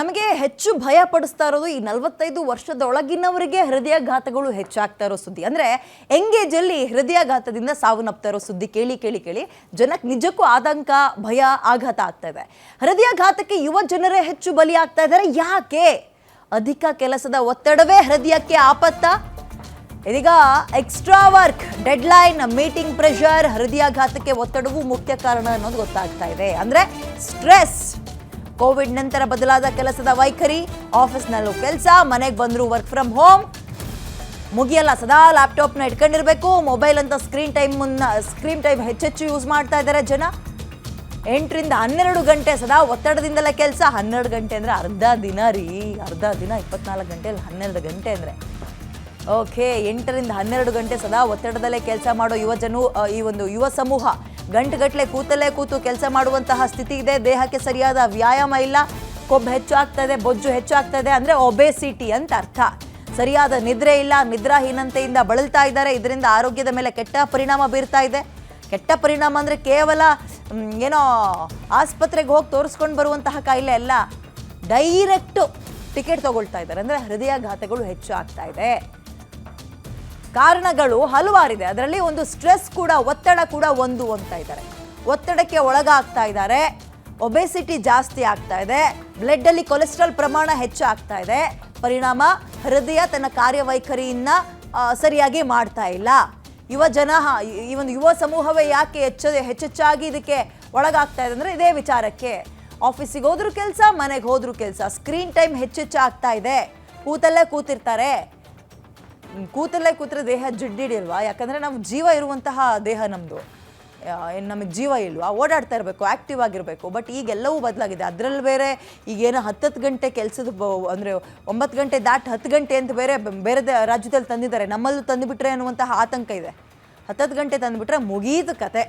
ನಮಗೆ ಹೆಚ್ಚು ಭಯ ಪಡಿಸ್ತಾ ಇರೋದು ಈ ನಲವತ್ತೈದು ವರ್ಷದೊಳಗಿನವರಿಗೆ ಹೃದಯಾಘಾತಗಳು ಹೆಚ್ಚಾಗ್ತಾ ಇರೋ ಸುದ್ದಿ. ಅಂದ್ರೆ ಎಂಗೇಜ್ ಅಲ್ಲಿ ಹೃದಯಾಘಾತದಿಂದ ಸಾವನ್ನಪ್ತಾ ಇರೋ ಸುದ್ದಿ ಕೇಳಿ ಕೇಳಿ ಕೇಳಿ ಜನಕ್ಕೆ ನಿಜಕ್ಕೂ ಆತಂಕ, ಭಯ, ಆಘಾತ ಆಗ್ತಾ ಇದೆ. ಹೃದಯಾಘಾತಕ್ಕೆ ಯುವ ಜನರೇ ಹೆಚ್ಚು ಬಲಿ ಆಗ್ತಾ ಇದ್ದಾರೆ. ಯಾಕೆ? ಅಧಿಕ ಕೆಲಸದ ಒತ್ತಡವೇ ಹೃದಯಕ್ಕೆ ಆಪತ್ತ. ಇದೀಗ extra work deadline meeting pressure ಹೃದಯಾಘಾತಕ್ಕೆ ಒತ್ತಡವು ಮುಖ್ಯ ಕಾರಣ ಅನ್ನೋದು ಗೊತ್ತಾಗ್ತಾ ಇದೆ. ಅಂದ್ರೆ ಸ್ಟ್ರೆಸ್ ಕೋವಿಡ್ ನಂತರ ಬದಲಾದ ಕೆಲಸದ ವೈಖರಿ, ಆಫೀಸ್ನಲ್ಲೂ ಕೆಲಸ, ಮನೆಗೆ ಬಂದರೂ ವರ್ಕ್ ಫ್ರಮ್ ಹೋಮ್ ಮುಗಿಯಲ್ಲ ಸದಾ ಲ್ಯಾಪ್ಟಾಪ್ನ ಇಟ್ಕೊಂಡಿರಬೇಕು ಮೊಬೈಲ್ ಅಂತ ಸ್ಕ್ರೀನ್ ಟೈಮ್ ಮುನ್ನ ಸ್ಕ್ರೀನ್ ಟೈಮ್ ಹೆಚ್ಚೆಚ್ಚು ಯೂಸ್ ಮಾಡ್ತಾ ಇದ್ದಾರೆ ಜನ. ಎಂಟರಿಂದ ಹನ್ನೆರಡು ಗಂಟೆ ಸದಾ ಒತ್ತಡದಿಂದಲೇ ಕೆಲಸ, ಹನ್ನೆರಡು ಗಂಟೆ ಅಂದರೆ ಅರ್ಧ ದಿನ ರೀ, ಅರ್ಧ ದಿನ ಇಪ್ಪತ್ನಾಲ್ಕು ಗಂಟೆಯಲ್ಲಿ ಹನ್ನೆರಡು ಗಂಟೆ ಅಂದರೆ. ಓಕೆ ಎಂಟರಿಂದ ಹನ್ನೆರಡು ಗಂಟೆ ಸದಾ ಒತ್ತಡದಲ್ಲೇ ಕೆಲಸ ಮಾಡೋ ಯುವಜನು ಈ ಒಂದು ಯುವ ಸಮೂಹ. ಗಂಟುಗಟ್ಟಲೆ ಕೂತಲ್ಲೇ ಕೂತು ಕೆಲಸ ಮಾಡುವಂತಹ ಸ್ಥಿತಿ ಇದೆ. ದೇಹಕ್ಕೆ ಸರಿಯಾದ ವ್ಯಾಯಾಮ ಇಲ್ಲ. ಕೊಬ್ಬು ಹೆಚ್ಚು ಆಗ್ತದೆ ಬೊಜ್ಜು ಹೆಚ್ಚು ಆಗ್ತದೆ ಅಂದರೆ ಒಬೆಸಿಟಿ ಅಂತ ಅರ್ಥ. ಸರಿಯಾದ ನಿದ್ರೆ ಇಲ್ಲ, ನಿದ್ರಾಹೀನತೆಯಿಂದ ಬಳಲ್ತಾ ಇದ್ದಾರೆ. ಇದರಿಂದ ಆರೋಗ್ಯದ ಮೇಲೆ ಕೆಟ್ಟ ಪರಿಣಾಮ ಬೀರ್ತಾ ಇದೆ. ಕೆಟ್ಟ ಪರಿಣಾಮ ಅಂದರೆ ಕೇವಲ ಏನೋ ಆಸ್ಪತ್ರೆಗೆ ಹೋಗಿ ತೋರಿಸ್ಕೊಂಡು ಬರುವಂತಹ ಕಾಯಿಲೆ ಅಲ್ಲ. ಡೈರೆಕ್ಟು ಟಿಕೆಟ್ ತೊಗೊಳ್ತಾ ಇದ್ದಾರೆ. ಅಂದರೆ ಹೃದಯಾಘಾತಗಳು ಹೆಚ್ಚು ಆಗ್ತಾ ಇದೆ. ಕಾರಣಗಳು ಹಲವಾರಿದೆ. ಅದರಲ್ಲಿ ಒಂದು ಸ್ಟ್ರೆಸ್ ಕೂಡ, ಒತ್ತಡ ಕೂಡ ಒಂದು ಅಂತ ಇದ್ದಾರೆ. ಒತ್ತಡಕ್ಕೆ ಒಳಗಾಗ್ತಾ ಇದ್ದಾರೆ. ಒಬೆಸಿಟಿ ಜಾಸ್ತಿ ಆಗ್ತಾ ಇದೆ. ಬ್ಲಡ್ ಅಲ್ಲಿ ಕೊಲೆಸ್ಟ್ರಾಲ್ ಪ್ರಮಾಣ ಹೆಚ್ಚು ಆಗ್ತಾ ಇದೆ. ಪರಿಣಾಮ ಹೃದಯ ತನ್ನ ಕಾರ್ಯವೈಖರಿಯನ್ನ ಸರಿಯಾಗಿ ಮಾಡ್ತಾ ಇಲ್ಲ. ಯುವ ಜನ, ಈ- ಒಂದು ಯುವ ಸಮೂಹವೇ ಯಾಕೆ ಹೆಚ್ಚು, ಹೆಚ್ಚೆಚ್ಚಾಗಿ ಇದಕ್ಕೆ ಒಳಗಾಗ್ತಾ ಇದೆ ಅಂದರೆ ಇದೇ ವಿಚಾರಕ್ಕೆ. ಆಫೀಸಿಗೆ ಹೋದ್ರೂ ಕೆಲಸ, ಮನೆಗೆ ಹೋದ್ರೂ ಕೆಲಸ. ಸ್ಕ್ರೀನ್ ಟೈಮ್ ಹೆಚ್ಚೆಚ್ಚಾಗ್ತಾ ಇದೆ. ಕೂತಲ್ಲೇ ಕೂತಿರ್ತಾರೆ. ಕೂತಲ್ಲೇ ಕೂತ್ರೆ ದೇಹ ಜಿಡ್ಡಿಡಿಲ್ವಾ ಯಾಕಂದ್ರೆ ನಾವು ಜೀವ ಇರುವಂತಹ ದೇಹ ನಮ್ಮದು ನಮಗೆ ಜೀವ ಇಲ್ವಾ? ಓಡಾಡ್ತಾ ಇರಬೇಕು ಆ್ಯಕ್ಟಿವ್ ಆಗಿರಬೇಕು. ಬಟ್ ಈಗೆಲ್ಲವೂ ಬದಲಾಗಿದೆ. ಅದರಲ್ಲಿ ಬೇರೆ ಈಗೇನು ಹತ್ತತ್ತು ಗಂಟೆ ಕೆಲಸದ ಅಂದರೆ ಒಂಬತ್ತು ಗಂಟೆ ದಾಟ್ ಹತ್ತು ಗಂಟೆ ಅಂತ ಬೇರೆ ಬೇರೆ ರಾಜ್ಯದಲ್ಲಿ ತಂದಿದ್ದಾರೆ. ನಮ್ಮಲ್ಲೂ ತಂದುಬಿಟ್ರೆ ಅನ್ನುವಂತಹ ಆತಂಕ ಇದೆ. ಹತ್ತತ್ತು ಗಂಟೆ ತಂದುಬಿಟ್ರೆ ಮುಗೀತು ಕತೆ.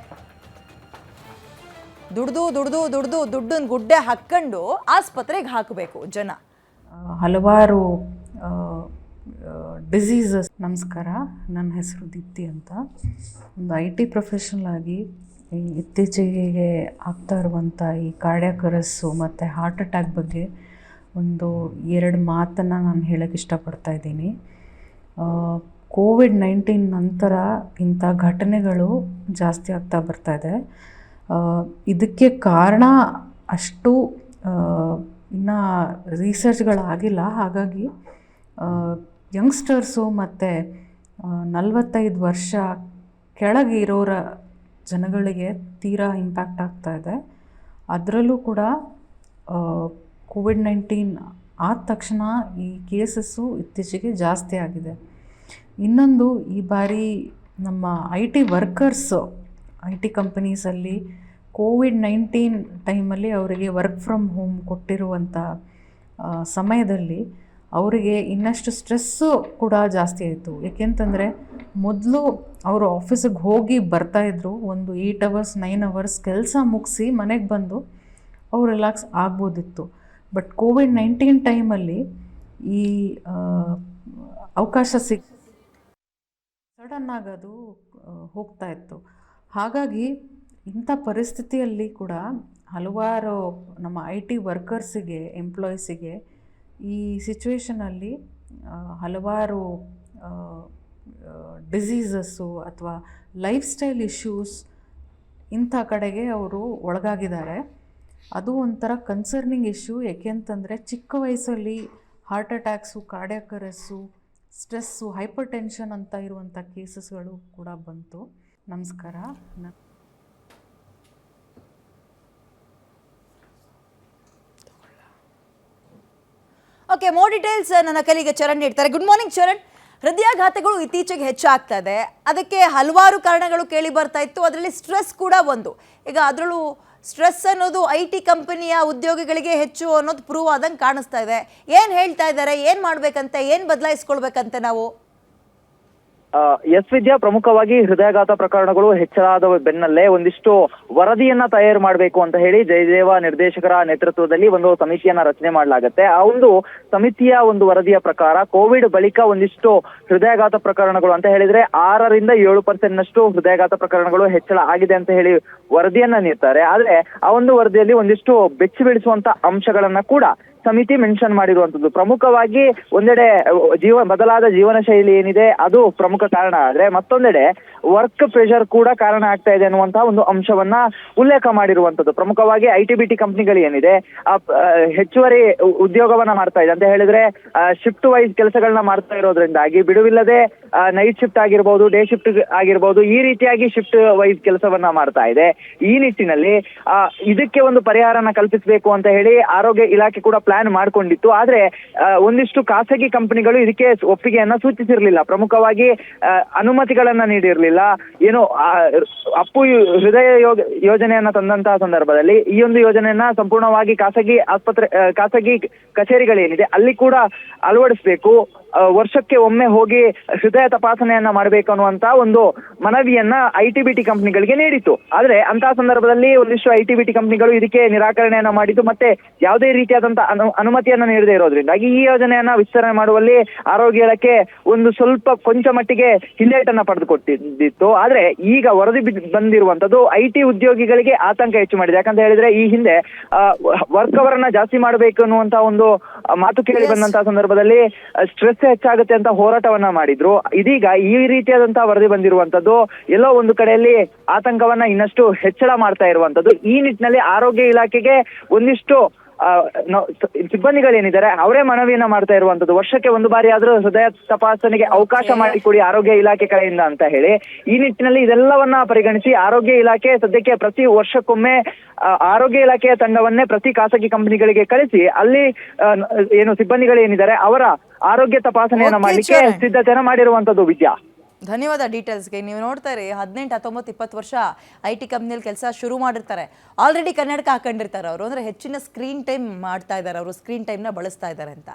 ದುಡ್ದು ದುಡ್ದು ದುಡ್ದು ದುಡ್ಡನ್ನು ಗುಡ್ಡೆ ಹಾಕ್ಕೊಂಡು ಆಸ್ಪತ್ರೆಗೆ ಹಾಕಬೇಕು ಜನ. ಹಲವಾರು ಡಿಸೀಸಸ್ ನಮಸ್ಕಾರ. ನನ್ನ ಹೆಸರು ದೀಪ್ತಿ ಅಂತ. ಒಂದು ಐ ಟಿ ಪ್ರೊಫೆಷನಲ್ ಆಗಿ ಇತ್ತೀಚೆಗೆ ಆಗ್ತಾ ಇರುವಂಥ ಈ ಕಾರ್ಡ್ಯಾಕರಸ್ಸು ಮತ್ತು ಹಾರ್ಟ್ ಅಟ್ಯಾಕ್ ಬಗ್ಗೆ ಒಂದು ಎರಡು ಮಾತನ್ನು ನಾನು ಹೇಳೋಕ್ಕೆ ಇಷ್ಟಪಡ್ತಾ ಇದ್ದೀನಿ. ಕೋವಿಡ್ ನೈನ್ಟೀನ್ ನಂತರ ಇಂಥ ಘಟನೆಗಳು ಜಾಸ್ತಿ ಆಗ್ತಾ ಬರ್ತಾ ಇದೆ. ಇದಕ್ಕೆ ಕಾರಣ ಅಷ್ಟು ಇನ್ನೂ ರಿಸರ್ಚ್ಗಳಾಗಿಲ್ಲ ಹಾಗಾಗಿ ಯಂಗ್ಸ್ಟರ್ಸು ಮತ್ತು ನಲವತ್ತೈದು ವರ್ಷ ಕೆಳಗೆ ಇರೋರ ಜನಗಳಿಗೆ ತೀರಾ ಇಂಪ್ಯಾಕ್ಟ್ ಆಗ್ತಾ ಇದೆ. ಅದರಲ್ಲೂ ಕೂಡ ಕೋವಿಡ್ ನೈನ್ಟೀನ್ ಆದ ತಕ್ಷಣ ಈ ಕೇಸಸ್ಸು ಇತ್ತೀಚೆಗೆ ಜಾಸ್ತಿ ಆಗಿದೆ. ಇನ್ನೊಂದು, ಈ ಬಾರಿ ನಮ್ಮ I T workers I T ಕಂಪನೀಸಲ್ಲಿ Covid nineteen ಟೈಮಲ್ಲಿ ಅವರಿಗೆ ವರ್ಕ್ ಫ್ರಮ್ ಹೋಮ್ ಕೊಟ್ಟಿರುವಂಥ ಸಮಯದಲ್ಲಿ ಅವರಿಗೆ ಇನ್ನಷ್ಟು ಸ್ಟ್ರೆಸ್ಸು ಕೂಡ ಜಾಸ್ತಿ ಆಯಿತು. ಏಕೆಂತಂದರೆ ಮೊದಲು ಅವರು ಆಫೀಸಿಗೆ ಹೋಗಿ ಬರ್ತಾಯಿದ್ರು ಒಂದು ಏಯ್ಟ್ ಅವರ್ಸ್, ನೈನ್ ಅವರ್ಸ್ ಕೆಲಸ ಮುಗಿಸಿ ಮನೆಗೆ ಬಂದು ಅವ್ರು ರಿಲ್ಯಾಕ್ಸ್ ಆಗ್ಬೋದಿತ್ತು. ಬಟ್ ಕೋವಿಡ್ ನೈನ್ಟೀನ್ ಟೈಮಲ್ಲಿ ಈ ಅವಕಾಶ ಸಿಕ್ ಸಡನ್ನಾಗದು ಹೋಗ್ತಾ ಇತ್ತು. ಹಾಗಾಗಿ ಇಂಥ ಪರಿಸ್ಥಿತಿಯಲ್ಲಿ ಕೂಡ ಹಲವಾರು ನಮ್ಮ ಐ ಟಿ ವರ್ಕರ್ಸಿಗೆ, ಎಂಪ್ಲಾಯೀಸಿಗೆ ಈ ಸಿಚುವೇಷನಲ್ಲಿ ಹಲವಾರು ಡಿಸೀಸಸ್ಸು ಅಥವಾ ಲೈಫ್ ಸ್ಟೈಲ್ ಇಶ್ಯೂಸ್ ಇಂಥ ಕಡೆಗೆ ಅವರು ಒಳಗಾಗಿದ್ದಾರೆ. ಅದು ಒಂಥರ ಕನ್ಸರ್ನಿಂಗ್ ಇಶ್ಯೂ. ಏಕೆಂತಂದರೆ ಚಿಕ್ಕ ವಯಸ್ಸಲ್ಲಿ heart attacks, cardiac arrest, stress hypertension ಅಂತ ಇರುವಂಥ ಕೇಸಸ್ಗಳು ಕೂಡ ಬಂತು. ನಮಸ್ಕಾರ. ಓಕೆ ಮೋರ್ ಡೀಟೇಲ್ಸ್ ನನ್ನ ಕಲಿಗೆ ಚರಣ್ ನೀಡ್ತಾರೆ. Good morning Charan. ಹೃದಯಾಘಾತಗಳು ಇತ್ತೀಚೆಗೆ ಹೆಚ್ಚಾಗ್ತಾ ಇದೆ ಅದಕ್ಕೆ ಹಲವಾರು ಕಾರಣಗಳು ಕೇಳಿ ಬರ್ತಾ ಇತ್ತು. ಅದರಲ್ಲಿ ಸ್ಟ್ರೆಸ್ ಕೂಡ ಒಂದು. ಈಗ ಅದರಲ್ಲೂ ಸ್ಟ್ರೆಸ್ ಅನ್ನೋದು ಐ ಟಿ ಕಂಪನಿಯ ಉದ್ಯೋಗಿಗಳಿಗೆ ಹೆಚ್ಚು ಅನ್ನೋದು ಪ್ರೂವ್ ಆದಂಗೆ ಕಾಣಿಸ್ತಾ ಇದೆ. ಏನು ಹೇಳ್ತಾ ಇದ್ದಾರೆ? ಏನು ಮಾಡಬೇಕಂತೆ? ಏನು ಬದಲಾಯಿಸ್ಕೊಳ್ಬೇಕಂತೆ ನಾವು? ಎಸ್ ವಿದ್ಯಾ ಪ್ರಮುಖವಾಗಿ ಹೃದಯಾಘಾತ ಪ್ರಕರಣಗಳು ಹೆಚ್ಚಳಾದ ಬೆನ್ನಲ್ಲೇ ಒಂದಿಷ್ಟು ವರದಿಯನ್ನ ತಯಾರು ಮಾಡಬೇಕು ಅಂತ ಹೇಳಿ ಜಯದೇವ ನಿರ್ದೇಶಕರ ನೇತೃತ್ವದಲ್ಲಿ ಒಂದು ಸಮಿತಿಯನ್ನ ರಚನೆ ಮಾಡಲಾಗುತ್ತೆ. ಆ ಒಂದು ಸಮಿತಿಯ ಒಂದು ವರದಿಯ ಪ್ರಕಾರ ಕೋವಿಡ್ ಬಳಿಕ ಒಂದಿಷ್ಟು ಹೃದಯಾಘಾತ ಪ್ರಕರಣಗಳು ಅಂತ ಹೇಳಿದ್ರೆ ಆರರಿಂದ ಏಳು ಪರ್ಸೆಂಟ್ ನಷ್ಟು ಹೃದಯಾಘಾತ ಪ್ರಕರಣಗಳು ಹೆಚ್ಚಳ ಆಗಿದೆ ಅಂತ ಹೇಳಿ ವರದಿಯನ್ನ ನೀಡ್ತಾರೆ. ಆದ್ರೆ ಆ ಒಂದು ವರದಿಯಲ್ಲಿ ಒಂದಿಷ್ಟು ಬೆಚ್ಚಿ ಬೀಳಿಸುವಂತ ಅಂಶಗಳನ್ನ ಕೂಡ ಸಮಿತಿ ಮೆನ್ಷನ್ ಮಾಡಿರುವಂತದ್ದು. ಪ್ರಮುಖವಾಗಿ ಒಂದೆಡೆ, ಜೀವ, ಬದಲಾದ ಜೀವನ ಶೈಲಿ ಏನಿದೆ, ಅದು ಪ್ರಮುಖ ಕಾರಣ. ಆದ್ರೆ ಮತ್ತೊಂದೆಡೆ ವರ್ಕ್ ಪ್ರೆಷರ್ ಕೂಡ ಕಾರಣ ಆಗ್ತಾ ಇದೆ ಅನ್ನುವಂತಹ ಒಂದು ಅಂಶವನ್ನ ಉಲ್ಲೇಖ ಮಾಡಿರುವಂತದ್ದು. ಪ್ರಮುಖವಾಗಿ ಐ ಟಿ ಬಿ ಟಿ ಕಂಪ್ನಿಗಳು ಏನಿದೆ ಹೆಚ್ಚುವರಿ ಉದ್ಯೋಗವನ್ನ ಮಾಡ್ತಾ ಇದೆ. ಅಂತ ಹೇಳಿದ್ರೆ ಶಿಫ್ಟ್ ವೈಸ್ ಕೆಲಸಗಳನ್ನ ಮಾಡ್ತಾ ಇರೋದ್ರಿಂದಾಗಿ ಬಿಡುವಿಲ್ಲದೆ ನೈಟ್ ಶಿಫ್ಟ್ ಆಗಿರ್ಬೋದು ಡೇ ಶಿಫ್ಟ್ ಆಗಿರ್ಬೋದು, ಈ ರೀತಿಯಾಗಿ ಶಿಫ್ಟ್ ವೈಸ್ ಕೆಲಸವನ್ನ ಮಾಡ್ತಾ ಇದೆ. ಈ ನಿಟ್ಟಿನಲ್ಲಿ ಇದಕ್ಕೆ ಒಂದು ಪರಿಹಾರನ ಕಲ್ಪಿಸಬೇಕು ಅಂತ ಹೇಳಿ ಆರೋಗ್ಯ ಇಲಾಖೆ ಕೂಡ ಪ್ಲಾನ್ ಮಾಡ್ಕೊಂಡಿತ್ತು. ಆದ್ರೆ ಒಂದಿಷ್ಟು ಖಾಸಗಿ ಕಂಪನಿಗಳು ಇದಕ್ಕೆ ಒಪ್ಪಿಗೆಯನ್ನ ಸೂಚಿಸಿರ್ಲಿಲ್ಲ. ಪ್ರಮುಖವಾಗಿ ಅನುಮತಿಗಳನ್ನ ನೀಡಿರ್ಲಿಲ್ಲ. ಏನು ಅಪ್ಪು ಹೃದಯ ಯೋಗ, ಯೋಜನೆಯನ್ನ ತಂದಂತಹ ಸಂದರ್ಭದಲ್ಲಿ ಈ ಒಂದು ಯೋಜನೆಯನ್ನ ಸಂಪೂರ್ಣವಾಗಿ ಖಾಸಗಿ ಆಸ್ಪತ್ರೆ ಖಾಸಗಿ ಕಚೇರಿಗಳೇನಿದೆ, ಅಲ್ಲಿ ಕೂಡ ಅಳವಡಿಸಬೇಕು. ವರ್ಷಕ್ಕೆ ಒಮ್ಮೆ ಹೋಗಿ ಹೃದಯ ತಪಾಸಣೆಯನ್ನ ಮಾಡಬೇಕು ಅನ್ನುವಂತ ಒಂದು ಮನವಿಯನ್ನ ಐ ಟಿ ಬಿ ಟಿ ಕಂಪ್ನಿಗಳಿಗೆ ನೀಡಿತ್ತು. ಆದ್ರೆ ಅಂತಹ ಸಂದರ್ಭದಲ್ಲಿ ಒಂದಿಷ್ಟು ಐ ಟಿ ಬಿ ಟಿ ಕಂಪ್ನಿಗಳು ಇದಕ್ಕೆ ನಿರಾಕರಣೆಯನ್ನ ಮಾಡಿದ್ದು ಮತ್ತೆ ಯಾವುದೇ ರೀತಿಯಾದಂತಹ ಅನು ಅನುಮತಿಯನ್ನ ನೀಡದೇ ಇರೋದ್ರಿಂದಾಗಿ ಈ ಯೋಜನೆಯನ್ನ ವಿಸ್ತರಣೆ ಮಾಡುವಲ್ಲಿ ಆರೋಗ್ಯ ಇಲಾಖೆ ಒಂದು ಸ್ವಲ್ಪ ಕೊಂಚ ಮಟ್ಟಿಗೆ ಹಿಂದೇಟನ್ನ ಪಡೆದುಕೊಟ್ಟಿದ್ದಿತ್ತು ಆದ್ರೆ ಈಗ ವರದಿ ಬಿದ್- ಬಂದಿರುವಂತದ್ದು ಐ ಟಿ ಉದ್ಯೋಗಿಗಳಿಗೆ ಆತಂಕ ಹೆಚ್ಚು ಮಾಡಿದೆ. ಯಾಕಂತ ಹೇಳಿದ್ರೆ ಈ ಹಿಂದೆ ವರ್ಕ್ ಅವರನ್ನ ಜಾಸ್ತಿ ಮಾಡಬೇಕು ಅನ್ನುವಂತ ಒಂದು ಮಾತು ಕೇಳಿ ಬಂದಂತಹ ಸಂದರ್ಭದಲ್ಲಿ ಸ್ಟ್ರೆಸ್ ಹೆಚ್ಚಾಗುತ್ತೆ ಅಂತ ಹೋರಾಟವನ್ನ ಮಾಡಿದ್ರು. ಇದೀಗ ಈ ರೀತಿಯಾದಂತಹ ವರದಿ ಬಂದಿರುವಂತದ್ದು ಎಲ್ಲೋ ಒಂದು ಕಡೆಯಲ್ಲಿ ಆತಂಕವನ್ನ ಇನ್ನಷ್ಟು ಹೆಚ್ಚಳ ಮಾಡ್ತಾ ಇರುವಂತದ್ದು. ಈ ನಿಟ್ಟಿನಲ್ಲಿ ಆರೋಗ್ಯ ಇಲಾಖೆಗೆ ಒಂದಿಷ್ಟು ಸಿಬ್ಬಂದಿಗಳೇನಿದ್ದಾರೆ ಅವರೇ ಮನವಿಯನ್ನ ಮಾಡ್ತಾ ಇರುವಂತದ್ದು ವರ್ಷಕ್ಕೆ ಒಂದು ಬಾರಿ ಆದ್ರೂ ಹೃದಯ ತಪಾಸಣೆಗೆ ಅವಕಾಶ ಮಾಡಿಕೊಡಿ ಆರೋಗ್ಯ ಇಲಾಖೆ ಕಡೆಯಿಂದ ಅಂತ ಹೇಳಿ. ಈ ನಿಟ್ಟಿನಲ್ಲಿ ಇದೆಲ್ಲವನ್ನ ಪರಿಗಣಿಸಿ ಆರೋಗ್ಯ ಇಲಾಖೆ ಸದ್ಯಕ್ಕೆ ಪ್ರತಿ ವರ್ಷಕ್ಕೊಮ್ಮೆ ಆರೋಗ್ಯ ಇಲಾಖೆಯ ತಂಡವನ್ನೇ ಪ್ರತಿ ಖಾಸಗಿ ಕಂಪನಿಗಳಿಗೆ ಕಳಿಸಿ ಅಲ್ಲಿ ಏನು ಸಿಬ್ಬಂದಿಗಳೇನಿದ್ದಾರೆ ಅವರ ಆರೋಗ್ಯ ತಪಾಸಣೆಯನ್ನ ಮಾಡಲಿಕ್ಕೆ. ಸಿದ್ಧತೆಯನ್ನ ಮಾಡಿರುವಂತದ್ದು ವಿದ್ಯಾ. ಧನ್ಯವಾದ ಡೀಟೇಲ್ಸ್ಗೆ. ನೀವು ನೋಡ್ತಾ ಇರಿ, ಹದಿನೆಂಟು, ಹತ್ತೊಂಬತ್ತು, ಇಪ್ಪತ್ತು ವರ್ಷ ಐ ಟಿ ಕಂಪ್ನಿಯಲ್ಲಿ ಕೆಲಸ ಶುರು ಮಾಡಿರ್ತಾರೆ. ಆಲ್ರೆಡಿ ಕನ್ನಡಕ ಹಾಕೊಂಡಿರ್ತಾರೆ ಅವರು. ಅಂದರೆ ಹೆಚ್ಚಿನ ಸ್ಕ್ರೀನ್ ಟೈಮ್ ಮಾಡ್ತಾ ಇದ್ದಾರೆ ಅವರು. ಸ್ಕ್ರೀನ್ ಟೈಮ್ನ ಬಳಸ್ತಾ ಇದ್ದಾರೆ ಅಂತ.